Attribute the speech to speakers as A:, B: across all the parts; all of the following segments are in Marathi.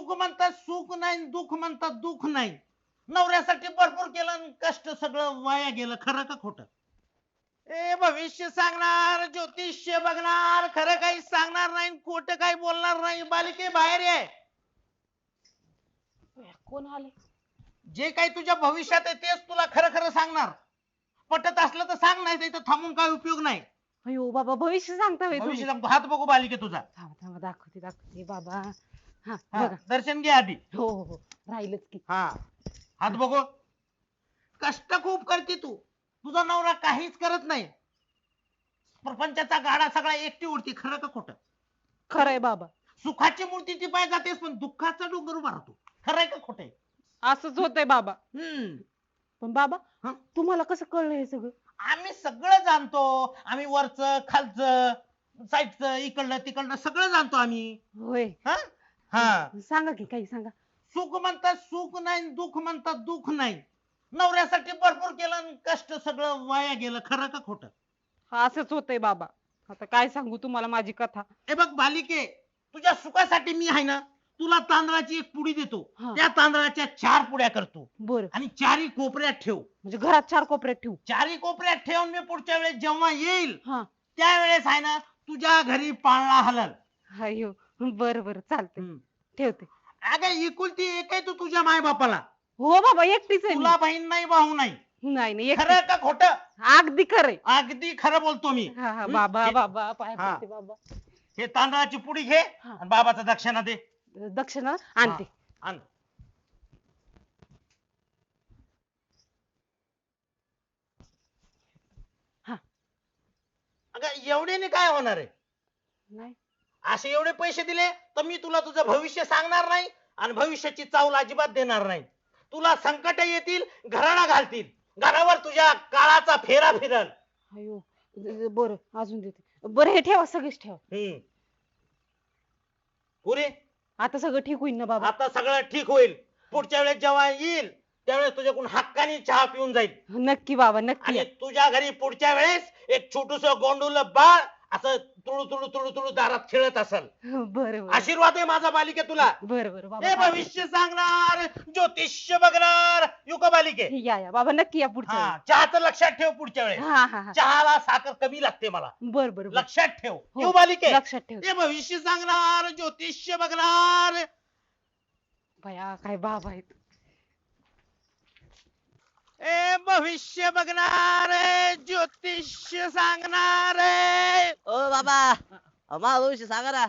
A: सुख म्हणतात सुख नाही दुःख म्हणतात दुःख नाही. नवऱ्यासाठी भरपूर केलं आणि कष्ट सगळं वाया गेलं. खरं का खोटं? ए भविष्य सांगणार ज्योतिष्य बघणार खरं काही सांगणार नाही खोटं काही बोलणार नाही. बालिके बाहेर आहे
B: कोण आले?
A: जे काही तुझ्या भविष्यात आहे तेच तुला खरं खरं सांगणार. पटत असलं तर सांग नाही तर थांबून काय उपयोग नाही.
B: अयो बाबा भविष्य सांगता होय
A: भविष्य सांगतो. हात बघू बालिके तुझा.
B: थांबा थांबा दाखवते दाखवते बाबा. हा
A: हा,
B: बघा.
A: दर्शन घे आधी.
B: हो हो हो. राहिलच की.
A: हा. हात बघू. कष्ट खूप करते तू. तुझा नवरा काहीच करत नाही. प्रपंचाचा गाडा सगळा एकटी उडती. खरं का खोटं?
B: खरंय बाबा.
A: सुखाची मूर्ती ती पाय जातेस पण दुःखाचा डोंगर उभा राहतो. खरंय का खोटं? आहे?
B: असंच होतंय बाबा.
A: हम्म.
B: पण बाबा
A: हा?
B: तुम्हाला कसं कळलं हे सगळं?
A: आम्ही सगळं जाणतो. आम्ही वरचं खालचं साईडचं इकडलं तिकडलं सगळं जाणतो आम्ही.
B: होय.
A: हा? हा.
B: सांगा की काही सांगा.
A: सुख म्हणतात सुख नाही दुःख म्हणतात दुःख नाही. नवऱ्यासाठी भरपूर केलं आणि कष्ट सगळं वाया गेलं खरं का खोटं?
B: असंच होतंय बाबा. आता काय सांगू तुम्हाला माझी कथा?
A: हे बघ बालिके तुझ्या सुखासाठी मी आहे ना तुला तांदळाची एक पुडी देतो.
B: हा.
A: त्या तांदळाच्या चार पुड्या करतो.
B: बर.
A: आणि चारही कोपऱ्यात ठेव.
B: म्हणजे घरात चार कोपऱ्यात ठेवू?
A: चारही कोपऱ्यात ठेवून मी पुढच्या वेळेस जेव्हा येईल
B: हा.
A: त्यावेळेस आहे ना तुझ्या घरी पाळणा हलल.
B: अयो बर बर चालतंय ठेवते
A: अगं एकुलती एक आहे तू तुझ्या माय बापाला
B: हो बाबा एकटीच आहे मी.
A: तुला बहीण नाही भाऊ नाही
B: नाही नाही एकटीच.
A: खरं का खोटं
B: अगदी खरंय
A: अगदी खरं बोलतो मी
B: हा हा
A: हं?
B: बाबा
A: हे-
B: बाबा पाय
A: हा.
B: पडते बाबा
A: हे तांदळाची पुडी घे
B: हा.
A: आणि बाबाचा दक्षिणा दे
B: दक्षिणा आणते
A: आण.
B: हा.
A: अगं एवढ्याने काय होणार आहे
B: नाही
A: असे एवढे पैसे दिले तर मी तुला तुझं भविष्य सांगणार नाही आणि भविष्याची चावल अजिबात देणार नाही. तुला संकट येतील घराला घालतील. घरावर तुझ्या काळाचा फेरा फिरल.
B: अयो बर अजून देते. बरं हे ठेवा सगळेच ठेवा.
A: हम्म. पुरे?
B: आता सगळं ठीक होईल ना बाबा?
A: आता सगळं ठीक होईल. पुढच्या वेळेस जेव्हा येईल त्यावेळेस तुझ्याकडून हक्काने चहा पिऊन जाईल.
B: नक्की बाबा नक्की.
A: आणि. तुझ्या घरी पुढच्या वेळेस एक छोटूस गोंडूल बाळ असं तुळू तुळू तुळू तुळू दारात खेळत असेल.
B: बरं बरं.
A: आशीर्वाद आहे माझा बालिके तुला.
B: बरं बरं
A: हे
B: बाबा.
A: भविष्य सांगणार ज्योतिष्य बघणार. युग बालिके?
B: या या. बाबा नक्की या पुढच्या
A: हा चहाचं लक्षात ठेव पुढच्या
B: वेळी.
A: वेळेस.
B: हा हा हा.
A: चहाला साखर कमी लागते मला.
B: बर बर बर.
A: लक्षात ठेव.
B: हो,
A: येऊ बालिके?
B: लक्षात ठेव.
A: हे भविष्य सांगणार ज्योतिष्य बघणार.
B: भया काय बाबा आहेत.
A: ए भविष्य बघणार ज्योतिष्य सांगणार.
C: ओ बाबा मा भविष्य सांगा ना.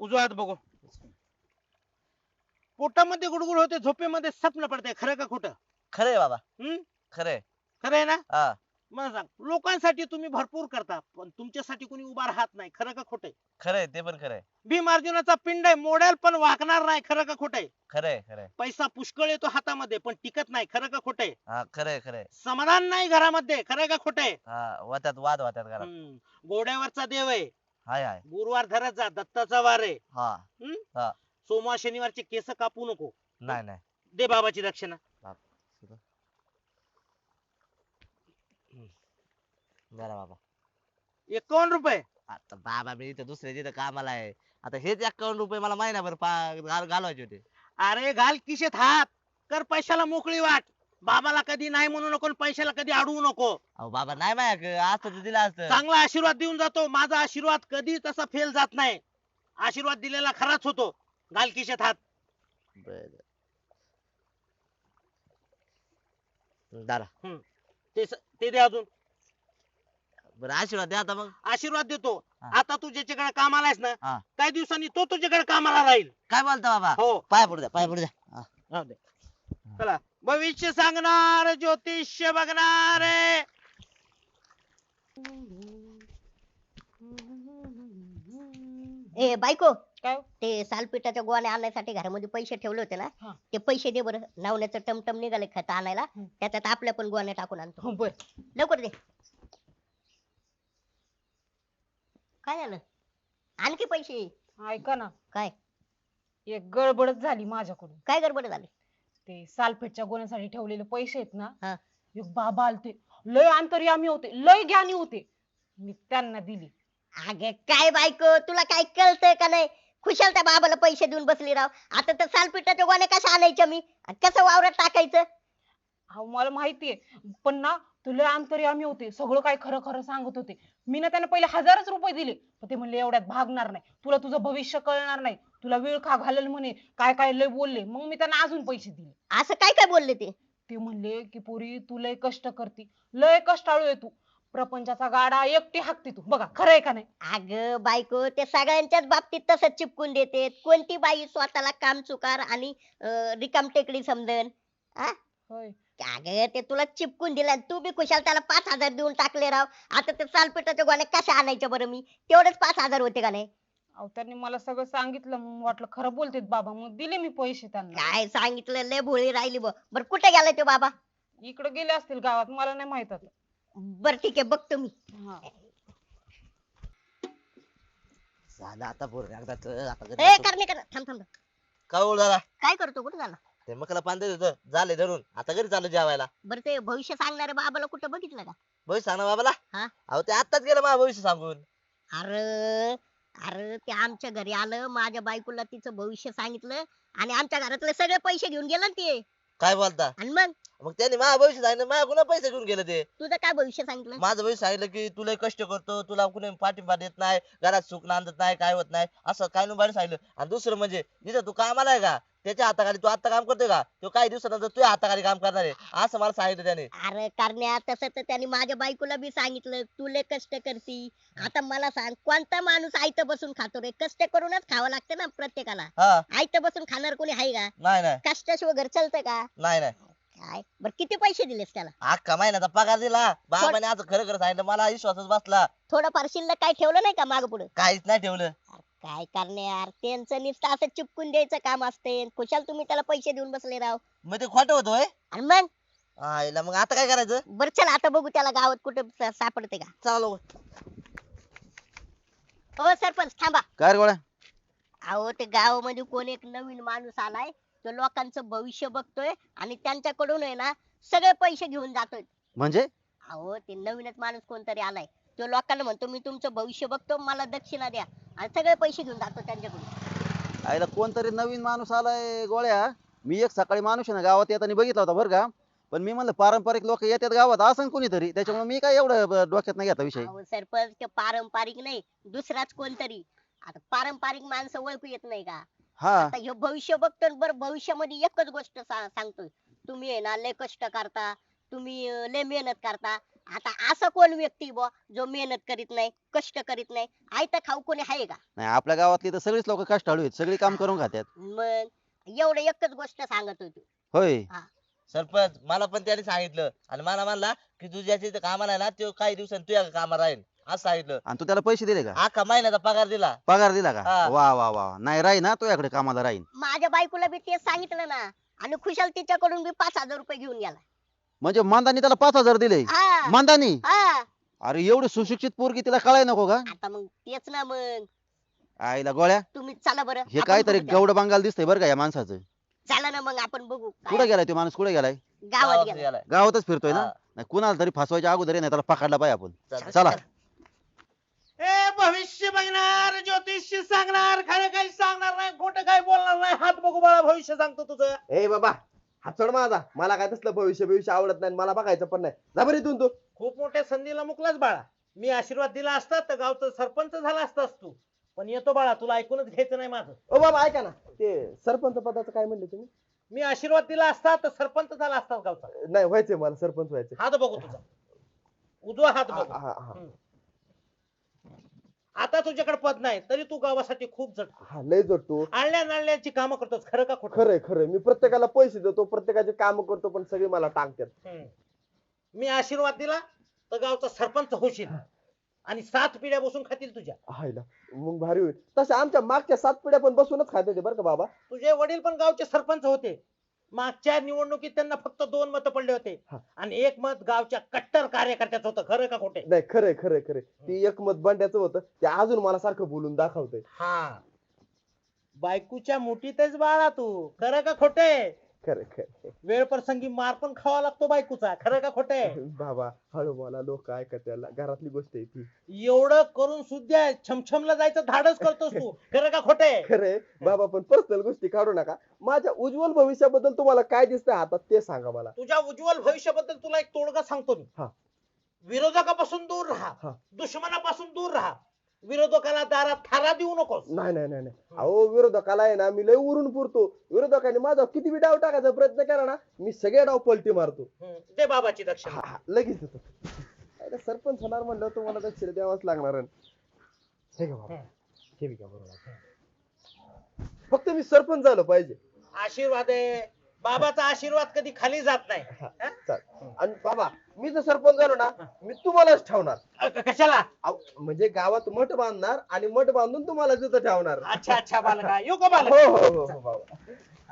A: उजवात बघू. पोटामध्ये गुडगुड होते झोपेमध्ये स्वप्न पडते. खरं का खोटं?
C: खरंय बाबा.
A: हम्म
C: खरंय
A: खरं आहे ना?
C: हा.
A: मला सांग लोकांसाठी तुम्ही भरपूर करता पण तुमच्यासाठी कोणी उभा राहत नाही खरं का खोटं
C: खरंय ते पण खरंय.
A: भीम अर्जुनाचा पिंड आहे मोडेल पण वाकणार नाही खरं का खोटं आहे?
C: खरंय खरंय.
A: पैसा पुष्कळ येतो हातामध्ये पण टिकत नाही खरं का खोटं आहे?
C: हा खरंय खरंय.
A: समाधान नाही घरामध्ये खरं का खोटं आहे?
C: हा वात्यात वाद वात्यात घरात.
A: हम्म. घोड्यावरचा देव आहे.
C: हाय हाय.
A: गुरुवार धरत जा दत्ताचा वार आहे.
C: हा.
A: सोमवार शनिवारचे केस कापू नको.
C: नाही नाही.
A: दे बाबाची दक्षिणा.
C: जरा बाबा.
A: एकावन्न रुपये?
C: आता बाबा मी इथं दुसऱ्या तिथं कामाला आहे. आता हेच अकाउंट रुपये मला महिनाभर पा- घाल- घालवायचे होते.
A: अरे घाल किशेत हात. कर पैशाला मोकळी वाट. बाबाला कधी नाही म्हणू नको आणि पैशाला कधी अडवू नको.
C: अहो बाबा नाही माझ्या असतं तर दिलं असतं.
A: चांगला आशीर्वाद देऊन जातो. माझा आशीर्वाद कधी तसा फेल जात नाही. आशीर्वाद दिलेला खराच होतो. घाल किशेत हात.
C: बरं. दारा
A: ते स- ते दे अजून.
C: बरं आशीर्वाद द्या आता मग
A: आशीर्वाद देतो
C: हा.
A: आता तू ज्याच्याकडे कामाला आहेस ना
C: हा.
A: काही दिवसांनी तो तुझ्याकडे कामाला राहील
C: काय बोलता बाबा
A: हो
C: पाय पडू द्या पाय पडू द्या हा.
A: राहू दे. चला भविष्य सांगणार ज्योतिष्य बघणार
D: ए बायको
B: काय हो?
D: ते सालपिठाच्या गोण्या आणण्यासाठी घरामध्ये पैसे ठेवले होते ना
B: हा.
D: ते पैसे दे बरं नावण्याचं टमटम निघाले खत आणायला
B: हं.
D: त्याच्यात आपल्या पण गोण्या टाकून आणतो
B: हो, बर
D: लवकर दे काय झालं? आणखी पैसे.
B: ऐका ना.
D: काय?
B: एक गडबडच झाली माझ्याकडून.
D: काय गडबड झाली?
B: ते सालपेटच्या गोण्यासाठी ठेवलेले पैसे आहेत
D: हा.
B: ना एक बाबा आलते. लय अंतर्यामी होते लय ज्ञानी होते. मी त्यांना दिली.
D: अगे काय बायको तुला काय कळतंय का नाही? खुशाल त्या बाबाला पैसे देऊन बसली राव. आता तर सालपिठाच्या गोण्या कशा आणायच्या मी? आणि कसं वावरात टाकायचं?
B: अहो मला माहितीये पण ना तुला अंतर्यामी होते. सगळं काय खरं खरं सांगत होते. मी ना त्यांना पहिले हजारच रुपये दिले. पण ते म्हणले एवढ्यात भागणार नाही. तुला तुझं भविष्य कळणार नाही. तुला वेळ खा घालेल म्हणे? काय काय लय बोलले? मग मी त्यांना अजून पैसे दिले.
D: असं काय काय बोलले ते?
B: ते म्हणले की पोरी तू लय कष्ट करती. लय कष्टाळू आहे तू. प्रपंचाचा गाडा एकटी हाकती तू. बघा खरं आहे का नाही?
D: अग बायको ते सगळ्यांच्याच बाबतीत तसंच चिपकून देते. कोणती बाई स्वतःला काम चुकार आणि रिकाम टेकडी समजन?
B: होय.
D: अगं ते तुला चिपकून दिलं आणि तू बी खुशाल त्याला पाच हजार देऊन टाकले राव. आता ते सालपिठाच्या गोण्या कशा आणायच्या बरं मी? तेवढेच पाच हजार होते का नाही?
B: अहो त्यांनी मला सगळं सांगितलं मग वाटलं खरं बोलतेत बाबा मग दिले मी पैसे त्यांना.
D: काय सांगितलं? लय भोळी राहिली बघ. बरं कुठे गेलाय तो बाबा?
B: इकडे गेले असतील गावात मला नाही माहीत आता.
D: बर ठीक आहे बघतो मी.
B: हा.
C: झालं आता
D: ए. करणे कर थांब थांब थांब.
C: काय बोल झाला
D: काय करतो? कुठे झाला?
C: ते मकला पान देत होतं. झाले धरून. आता घरी चालू जेवायला.
D: बरं ते भविष्य सांगणाऱ्या बाबाला कुठं बघितलं का?
C: भविष्य सांग ना बाबाला?
D: हा?
C: अहो ते आत्ताच गेलं मला भविष्य सांगून.
D: अरे अरे ते आमच्या घरी आलं माझ्या बायकोला तिचं भविष्य सांगितलं आणि आमच्या घरातले सगळे पैसे घेऊन गेलं ना ते.
C: काय बोलता?
D: आणि मग?
C: मग त्यांनी माझं भविष्य सांगितलं माझ्या कुणा पैसे घेऊन गेले ते?
D: तुझं काय भविष्य सांगितलं?
C: माझं भविष्य सांगितलं की तुला कष्ट करतो तुला कुणी पाठिंबा देत नाही घरात सुख नांदत नाही काय होत नाही असं काय नुबाड सांगितलं. आणि दुसरं म्हणजे जिथं तू कामाला आहे का त्याच्या हाताखाली तू आता काम करतोय का? तो काही दिवसानंतर तुझ्या हाताखाली काम करणार आहे. असं मला सांगितलं त्याने.
D: अरे करण्या तसं तर त्यांनी माझ्या बायकोला बी सांगितलं तू लय कष्ट करती. आता मला सांग कोणता माणूस आयत बसून खातो रे? कष्ट करूनच खावं लागतं ना प्रत्येकाला.
C: हा.
D: आयत बसून खाणार कोणी आहे का?
C: नाही नाही.
D: कष्टाशिवाय घर चालतं का?
C: नाही नाही.
D: काय? बर किती पैसे दिलेस त्याला?
C: अख्खा महिन्याचा पगार दिला. बाबाने आज खरं खरं सांगितलं. मला विश्वासच बसला.
D: थोडंफार शिल्लक काय ठेवलं नाही का माग पुढे?
C: काहीच नाही ठेवलं.
D: काय करणे यार त्यांचं नुसतं असं चिपकून द्यायचं काम असते खुशाल तुम्ही त्याला पैसे देऊन बसले राव.
C: मग ते खोटं होतोय
D: आणि मग?
C: आईला मग आता काय करायचं?
D: बर चल आता बघू त्याला गावात कुठे सापडते का.
C: चला.
D: हो सरपंच थांबा.
E: काय रे गोळ्या?
D: अहो ते गावामध्ये कोण एक नवीन माणूस आलाय तो लोकांचं भविष्य बघतोय आणि त्यांच्याकडून आहे ना सगळे पैसे घेऊन जातोय.
E: म्हणजे?
D: अहो ते नवीनच माणूस कोणतरी आलाय. तो लोकांना म्हणतो मी तुमचं भविष्य बघतो मला दक्षिणा द्या. आणि सगळे पैसे घेऊन जातो त्यांच्याकडून.
E: आईला कोणतरी नवीन माणूस आलाय गोळ्या. मी एक सकाळी माणूस आहे ना गावात येताना बघितला होता बरं का. पण मी म्हणलं पारंपरिक लोक येतात गावात असं कोणीतरी त्याच्यामुळे मी काय एवढं ब- डोक्यात नाही घेता विषय.
D: अहो सरपंच ते पारंपरिक नाही दुसराच कोणतरी. आता पारंपरिक माणसं ओळखू येत नाही का?
E: हा.
D: आता ह्यो भविष्य बघतो बरं भविष्यामध्ये एकच गोष्ट सा- सांगतोय. तुम्ही आहे ना लय कष्ट करता तुम्ही अं, लय मेहनत करता आता असं कोण व्यक्ती बुवा जो मेहनत करीत नाही कष्ट करीत नाही? आयतं खाऊ कोणी आहे का?
E: नाही आपल्या गावातली तर सगळीच लोक कष्टाळू आहेत सगळी काम करून खात्यात.
D: मग एवढं एकच गोष्ट सांगत होती
E: होय.
C: सरपंच मला पण त्याने सांगितलं. आणि मला म्हणला की तुझ्या इथे कामाला आहे ना तो काही दिवसांनी तुझ्या कामाला राहील. असं सांगितलं.
E: आणि तू त्याला पैसे दिले का?
C: अख्खा महिन्याचा पगार दिला.
E: पगार दिला का?
C: हा.
E: वा वा वा नाही राही ना तुझ्याकडे कामाला राहीन.
D: माझ्या बायकोला बी तेच सांगितलं ना. आणि खुशाल तिच्याकडून बी पाच हजार रुपये घेऊन गेला.
E: म्हणजे मानदानी त्याला पाच हजार दिले.
D: हा.
E: मानदानी?
D: हा.
E: अरे एवढी सुशिक्षित पोरगी तिला कळाय नको का?
D: आता मग तेच ना मग.
E: आईला गोळ्या.
D: तुम्ही चला बरं.
E: हे
D: आपण
E: काहीतरी
D: बघू त्या.
E: गौड बंगाल दिसतंय बरं का या माणसाचं?
D: चला ना मग आपण बघू. काय?
E: कुठे गेलाय तो माणूस? कुठे गेलाय?
D: गावात
C: गावात
D: गेला
C: गेलाय.
E: गावातच फिरतोय ना?
C: हा.
E: नाही कुणाला तरी फसवायच्या अगोदर नाही त्याला पकडला पाहिजे आपण.
C: चला.
E: चला.
A: ए भविष्य बघणार ज्योतिष्य सांगणार खरं काही सांगणार नाही खोटं काही बोलणार नाही. हात बघू बाळा भविष्य सांगतो तुझं.
F: ए बाबा हात सोड माझा. मला काय तसलं भविष्य भविष्य आवडत नाही मला बघायचं पण नाही. जा बरं इथून तू.
A: खूप मोठ्या संधीला मुकलाच बाळा. मी आशीर्वाद दिला असता तर गावचं सरपंच झाला असतास तू. पण येतो बाळा तुला ऐकूनच घ्यायचं नाही माझं.
F: ओ बाबा ऐका ना. ते सरपंच पदाचं काय म्हणले तुम्ही?
A: मी आशीर्वाद दिला असता तर सरपंच झाला असतास गावचा.
F: नाही व्हायचंय मला सरपंच व्हायचे
A: हात बघू तुझा. उजवा हात बघू.
F: हा
A: आता तुझ्याकडे पद नाही तरी तू गावासाठी खूप जट
F: हा लय जोडतो
A: आणल्या नाळल्याची कामं करतोस खरं का खोटं?
F: खरंय खरंय. मी प्रत्येकाला पैसे देतो प्रत्येकाचे काम करतो पण सगळे मला टांगतात
A: हम्म. मी आशीर्वाद दिला तर गावचा सरपंच होशील. आणि सात पिढ्या बसून खातील तुझ्या.
F: हायला मग भारी होईल. तसे आमच्या मागच्या सात पिढ्या पण बसूनच खात होते बरं का बाबा.
A: तुझे वडील पण गावचे सरपंच होते. मागच्या निवडणुकीत त्यांना फक्त दोन मत पडले होते.
F: हा.
A: आणि एक मत गावच्या कट्टर कार्यकर्त्याचं होतं. खरं का खोटे?
F: नाही खरंय खरंय खरंय. ती एक मत बंड्याचं होतं. ते अजून मला सारखं बोलून दाखवतंय.
A: हा. बायकोच्या मुठीतच बाळा तू. खरं का खोटे?
F: खरं खरं.
A: वेळ प्रसंगी मार पण खावा लागतो बायकोचा खरं का खोटं आहे?
F: बाबा हळू बोला लोक त्याला घरातली गोष्ट आहे ती.
A: एवढं करून सुद्धा छमछमला जायचं धाडस करतोस तू खरं का खोटं आहे?
F: खरंय बाबा पण पर्सनल गोष्टी काढू नका. माझ्या उज्ज्वल भविष्याबद्दल तुम्हाला काय दिसतंय हातात ते सांगा मला.
A: तुझ्या उज्ज्वल भविष्याबद्दल तुला एक तोडगा सांगतो मी.
F: हा.
A: विरोधकापासून दूर राहा.
F: हा.
A: दुश्मनापासून दूर राहा. विरोधकाला दारात थारा देऊ नकोस.
F: नाही नाही नाही नाही. अहो विरोधकाला आहे ना मी लय उरून पुरतो. विरोधकाने माझा किती बी डाव टाकायचा प्रयत्न केला ना मी सगळे डाव पलटी मारतो.
A: हम्म, दे बाबाची दक्षिणा.
F: हा, हा, लगेच अरे सरपंच होणार म्हणलं तुम्हाला दक्षिण द्यावाच लागणार आहे. हे घ्या बाबा. हे बी घ्या बरोबर. फक्त मी सरपंच झालो पाहिजे.
A: आशीर्वाद आहे. बाबाचा आशीर्वाद कधी खाली जात नाही.
F: हा. आणि बाबा मी जर सरपंच झालो ना मी तुम्हालाच ठेवणार.
A: अ, क- कशाला?
F: अहो, म्हणजे गावात मठ बांधणार आणि मठ बांधून तुम्हाला तिथं ठेवणार.
A: अच्छा अच्छा बालका. येऊ का
F: हो हो हो हो, बाबा.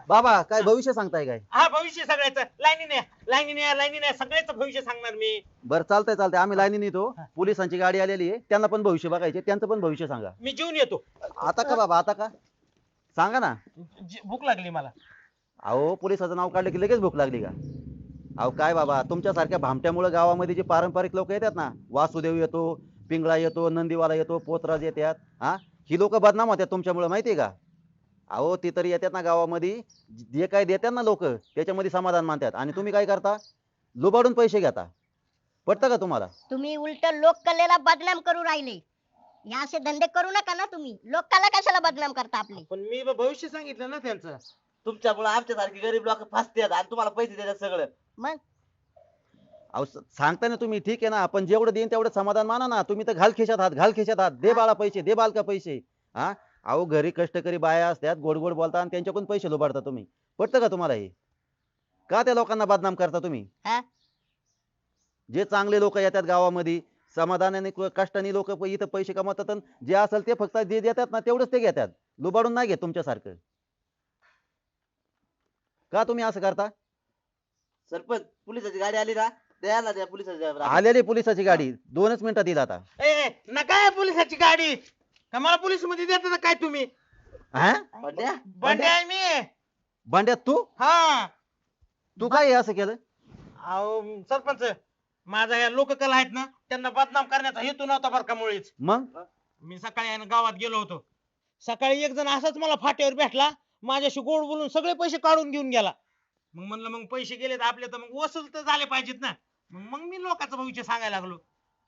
E: बाबा काय भविष्य सांगताय काय?
A: हा भविष्य सगळ्याच. लाईनीने लाईनीने लाईनीने सगळ्याच भविष्य सांगणार मी.
E: बरं चालतंय चालतंय. आम्ही लाईनीने येतो पोलिसांची गाडी आलेली आहे. त्यांना पण भविष्य बघायचे. त्यांचं पण भविष्य सांगा.
A: मी जेवून येतो.
E: आता का बाबा? आता का? सांगा ना.
A: जे- भूक लागली मला.
E: अहो पोलिसाचं नाव काढलं की लगेच भूक लागली का? अहो काय बाबा तुमच्यासारख्या भामट्यामुळे गावामध्ये जे पारंपरिक लोक येतात ना वासुदेव येतो पिंगळा येतो नंदीवाला येतो पोतराज येतात हा? ही लोक बदनाम होतात तुमच्यामुळे माहितीये का? अहो ती तरी येतात ना गावामध्ये जे काय देतात ना लोक त्याच्यामध्ये समाधान मानतात. आणि तुम्ही काय करता? लुबाडून पैसे घेता. पटतं का तुम्हाला?
D: तुम्ही उलट लोककलेला बदनाम करू राहिले. हे असे धंदे करू नका ना तुम्ही. लोकाला कशाला बदनाम करता आपले?
A: पण मी ब- भविष्य सांगितलं ना त्यांचं.
C: तुमच्यामुळे आमच्यासारखी गरीब लोक फसतात आणि तुम्हाला पैसे देतात सगळं.
D: मग?
E: अहो स- सांगता ना तुम्ही ठीक आहे ना. पण जेवढं देईन तेवढं समाधान माना ना. तुम्ही तर घाल खिशात हात घाल खिशात हात. दे बाळा पैसे दे बालका पैसे. हा? अहो घरी कष्टकरी बाया असतात गोड गोड बोलता आणि त्यांच्याकडून पैसे लुबाडता तुम्ही. पटतं का तुम्हाला हे? का त्या लोकांना बदनाम करता तुम्ही?
D: हा?
E: जे चांगले लोक येतात गावामध्ये समाधानाने क- कष्टाने लोक इथं पैसे कमवतात आणि जे असेल ते फक्त जे देतात ना तेवढंच ते घेतात. लुबाडून नाही घेत तुमच्यासारखं. का तुम्ही असं करता?
C: सरपंच पोलिसाची गाडी आली ना द्यायला द्या
E: आलेली पोलिसाची गाडी. दोनच मिनिटात येईल आता.
A: ए ए, नका पोलिसाची गाडी. का मला पोलीसमध्ये देता काय तुम्ही?
E: हा?
C: बंड्या?
A: बंडे आहे मी.
E: भांड्यात तू?
A: हा.
E: तू काय हे असं केलं?
A: अहो सरपंच माझा या लोककला आहेत ना त्यांना बदनाम करण्याचा हेतू नव्हता बरं का मुळीच.
E: मग?
A: मी सकाळी आहे ना गावात गेलो होतो. सकाळी एक जण असाच मला फाट्यावर भेटला. माझ्याशी गोड बोलून सगळे पैसे काढून घेऊन गेला. मग म्हणलं मग पैसे गेलेत आपले तर मग वसूल तर झाले पाहिजेत ना. मग मग मी लोकांचं भविष्य सांगायला लागलो.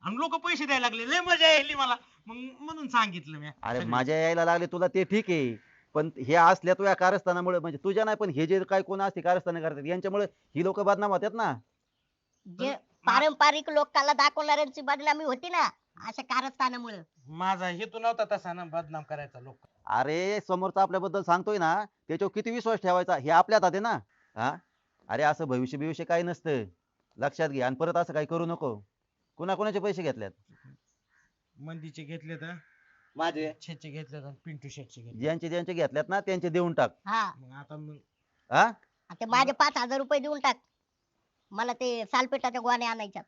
A: आणि लोक पैसे द्यायला लागले. लय मजा यायली मला. मग म्हणून सांगितलं मी.
E: अरे माझ्या यायला लागले तुला ते ठीक आहे. पण हे असल्या तुझ्या कारस्थानामुळे म्हणजे तुझ्या नाही पण हे जे काय कोण असते कारस्थान करतात यांच्यामुळे ही लोक बदनाम होतात ना.
D: जे पारंपरिक लोकाला दाखवणाऱ्यांची बदनामी होती ना अशा कारस्थानामुळे.
A: माझा हेतू नव्हता तसा ना बदनाम करायचा लोक.
E: अरे समोरचा आपल्याबद्दल सांगतोय ना त्याच्यावर किती विश्वास ठेवायचा? हे आपल्या हातात आहे ना. हा? अरे असं भविष्य बिविष्य काही नसतं. लक्षात घे आणि परत असं काही करू नको. कुणा कुणाचे पैसे घेतल्यात?
A: मंदीचे घेतले तर
C: माझे?
A: छेचे घेतले तर पिंटू शेटचे घेतले
E: ज्यांचे ज्यांचे घेतल्यात ना त्यांचे देऊन टाक.
D: हा.
A: मग आता मग
E: हा?
D: ते माझे पाच हजार रुपये देऊन टाक. मला ते सालपेटाच्या गोण्या आणायच्या